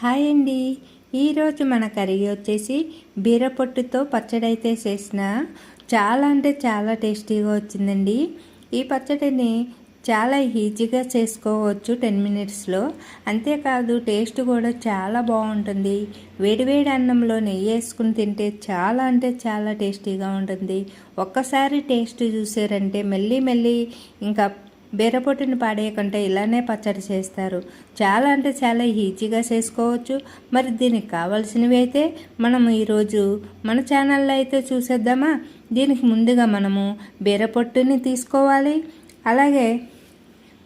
Hi అండి. ఈరోజు మన కర్రీ వచ్చేసి బీరపొట్టుతో పచ్చడి అయితే చేసిన. చాలా అంటే చాలా టేస్టీగా వచ్చిందండి. ఈ పచ్చడిని చాలా ఈజీగా చేసుకోవచ్చు టెన్ మినిట్స్లో. అంతేకాదు టేస్ట్ కూడా చాలా బాగుంటుంది. వేడివేడి అన్నంలో నెయ్యి వేసుకుని తింటే చాలా అంటే చాలా టేస్టీగా ఉంటుంది. ఒక్కసారి టేస్ట్ చూసారంటే మెల్లి మెల్లి ఇంకా బీరపొట్టుని పాడేయకుండా ఇలానే పచ్చడి చేస్తారు. చాలా అంటే చాలా ఈజీగా చేసుకోవచ్చు. మరి దీనికి కావాల్సినవి అయితే మనం ఈరోజు మన ఛానల్లో అయితే చూసేద్దామా? దీనికి ముందుగా మనము బీరపొట్టుని తీసుకోవాలి. అలాగే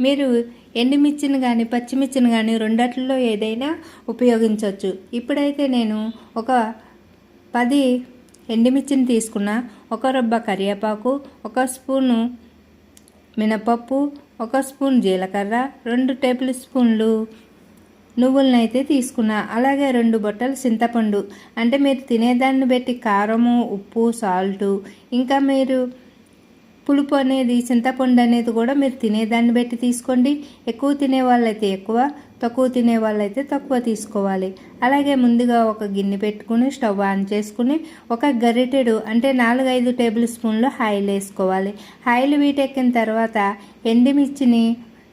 మీరు ఎండుమిర్చిని కానీ పచ్చిమిర్చిని కానీ రెండట్లలో ఏదైనా ఉపయోగించవచ్చు ఇప్పుడైతే నేను ఒక పది ఎండుమిర్చిని తీసుకున్న. ఒక రొబ్బ కరివేపాకు ఒక స్పూను మినపప్పు ఒక స్పూన్ జీలకర్ర రెండు టేబుల్ స్పూన్లు నువ్వులనైతే తీసుకున్నా. అలాగే రెండు బొట్టలు చింతపండు. అంటే మీరు తినేదాన్ని బట్టి కారము ఉప్పు సాల్టు. ఇంకా మీరు పులుపు అనేది చింతపండు అనేది కూడా మీరు తినేదాన్ని బట్టి తీసుకోండి. ఎక్కువ తినే వాళ్ళైతే ఎక్కువ తక్కువ తినే వాళ్ళైతే తక్కువ తీసుకోవాలి. అలాగే ముందుగా ఒక గిన్నె పెట్టుకుని స్టవ్ ఆన్ చేసుకుని ఒక గరిటెడు అంటే నాలుగైదు టేబుల్ స్పూన్లు ఆయిల్ వేసుకోవాలి. ఆయిల్ వీటెక్కిన తర్వాత ఎండిమిర్చిని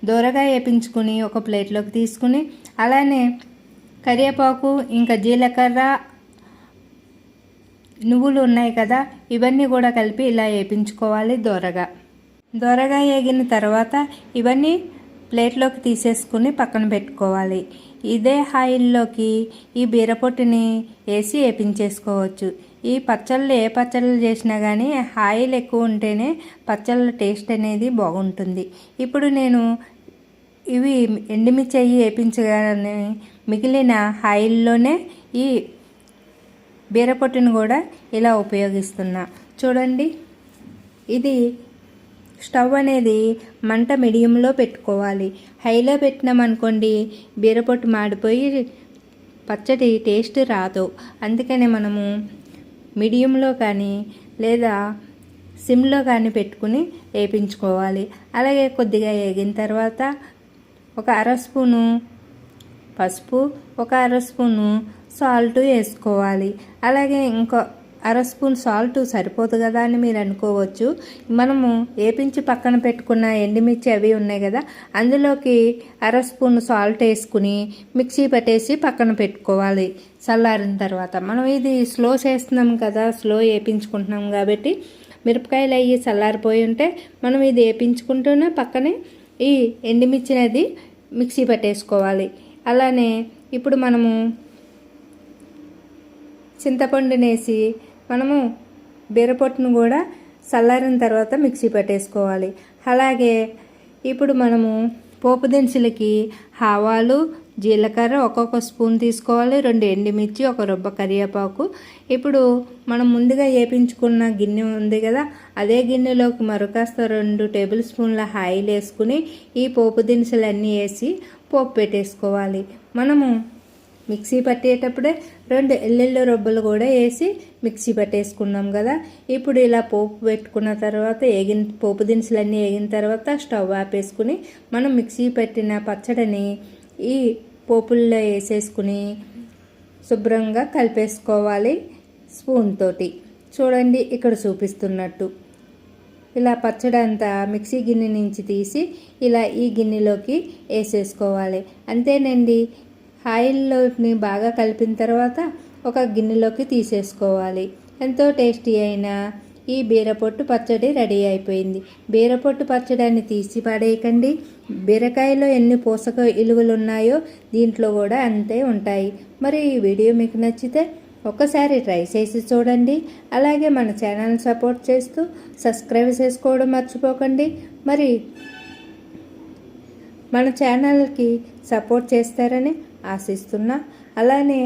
దూరగా వేపించుకుని ఒక ప్లేట్లోకి తీసుకుని అలానే కరివేపాకు ఇంకా జీలకర్ర నువ్వులు ఉన్నాయి కదా ఇవన్నీ కూడా కలిపి ఇలా వేపించుకోవాలి దోరగా. దోరగా వేగిన తర్వాత ఇవన్నీ ప్లేట్లోకి తీసేసుకుని పక్కన పెట్టుకోవాలి. ఇదే ఆయిల్లోకి ఈ బీరపొట్టుని వేసి వేపించేసుకోవచ్చు. ఈ పచ్చళ్ళు ఏ పచ్చళ్ళు చేసినా కానీ ఆయిల్ ఎక్కువ ఉంటేనే పచ్చళ్ళ టేస్ట్ అనేది బాగుంటుంది. ఇప్పుడు నేను ఇవి ఎండుమిర్చి అయ్యి వేపించగానే మిగిలిన ఆయిల్లోనే ఈ బీరపొట్టును కూడా ఇలా ఉపయోగిస్తున్నా. చూడండి. ఇది స్టవ్ అనేది మంట మీడియంలో పెట్టుకోవాలి. హైలో పెట్టినామనుకోండి బీరపొట్టు మాడిపోయి పచ్చడి టేస్ట్ రాదు. అందుకనే మనము మీడియంలో కానీ లేదా సిమ్లో కానీ పెట్టుకుని వేపించుకోవాలి. అలాగే కొద్దిగా వేగిన తర్వాత ఒక అర స్పూను పసుపు ఒక అర స్పూను సాల్ట్ వేసుకోవాలి. అలాగే ఇంకో అర స్పూన్ సాల్ట్ సరిపోదు కదా అని మీరు అనుకోవచ్చు. మనము వేపించి పక్కన పెట్టుకున్న ఎండుమిర్చి అవి ఉన్నాయి కదా అందులోకి అర స్పూన్ సాల్ట్ వేసుకుని మిక్సీ పట్టేసి పక్కన పెట్టుకోవాలి చల్లారిన తర్వాత. మనం ఇది స్లో చేస్తున్నాం కదా స్లో వేపించుకుంటున్నాం కాబట్టి మిరపకాయలు అవి చల్లారిపోయి ఉంటే మనం ఇది వేపించుకుంటూనే పక్కనే ఈ ఎండుమిర్చినది మిక్సీ పట్టేసుకోవాలి. అలానే ఇప్పుడు మనము చింతపండునేసి మనము బీరపొట్టును కూడా చల్లారిన తర్వాత మిక్సీ పట్టేసుకోవాలి. అలాగే ఇప్పుడు మనము పోపు దినుసులకి ఆవాలు జీలకర్ర ఒక్కొక్క స్పూన్ తీసుకోవాలి రెండు ఎండుమిర్చి ఒక రొబ్బ కరివేపాకు. ఇప్పుడు మనం ముందుగా వేపించుకున్న గిన్నె ఉంది కదా అదే గిన్నెలోకి మరొకాస్త రెండు టేబుల్ స్పూన్ల ఆయిల్ వేసుకుని ఈ పోపు దినుసులన్నీ వేసి పోపు పెట్టేసుకోవాలి. మనము మిక్సీ పట్టేటప్పుడే రెండు ఎల్లెళ్ళు రొబ్బలు కూడా వేసి మిక్సీ పట్టేసుకున్నాం కదా. ఇప్పుడు ఇలా పోపు పెట్టుకున్న తర్వాత ఏగిన పోపు దినుసులన్నీ ఏగిన తర్వాత స్టవ్ ఆపేసుకుని మనం మిక్సీ పెట్టిన పచ్చడిని ఈ పోపుల్లో వేసేసుకుని శుభ్రంగా కలిపేసుకోవాలి స్పూన్ తోటి. చూడండి ఇక్కడ చూపిస్తున్నట్టు. ఇలా పచ్చడి అంతా మిక్సీ గిన్నె నుంచి తీసి ఇలా ఈ గిన్నెలోకి వేసేసుకోవాలి. అంతేనండి ఆయిల్లోని బాగా కలిపిన తర్వాత ఒక గిన్నెలోకి తీసేసుకోవాలి. ఎంతో టేస్టీ అయిన ఈ బీరపొట్టు పచ్చడి రెడీ అయిపోయింది. బీరపొట్టు పచ్చడిని తీసి పడేయకండి. బీరకాయలో ఎన్ని పోషక విలువలు ఉన్నాయో దీంట్లో కూడా అంతే ఉంటాయి. మరి ఈ వీడియో మీకు నచ్చితే ఒక్కసారి ట్రై చేసి చూడండి. అలాగే మన ఛానల్ సపోర్ట్ చేస్తూ సబ్స్క్రైబ్ చేసుకోవడం మర్చిపోకండి. మరి మన ఛానల్కి సపోర్ట్ చేస్తారని ఆశిస్తున్నా. అలానే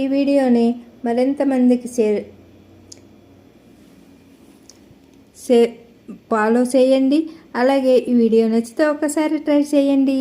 ఈ వీడియోని మరింత మందికి షేర్ ఫాలో చేయండి. అలాగే ఈ వీడియో నచ్చితే ఒకసారి ట్రై చేయండి.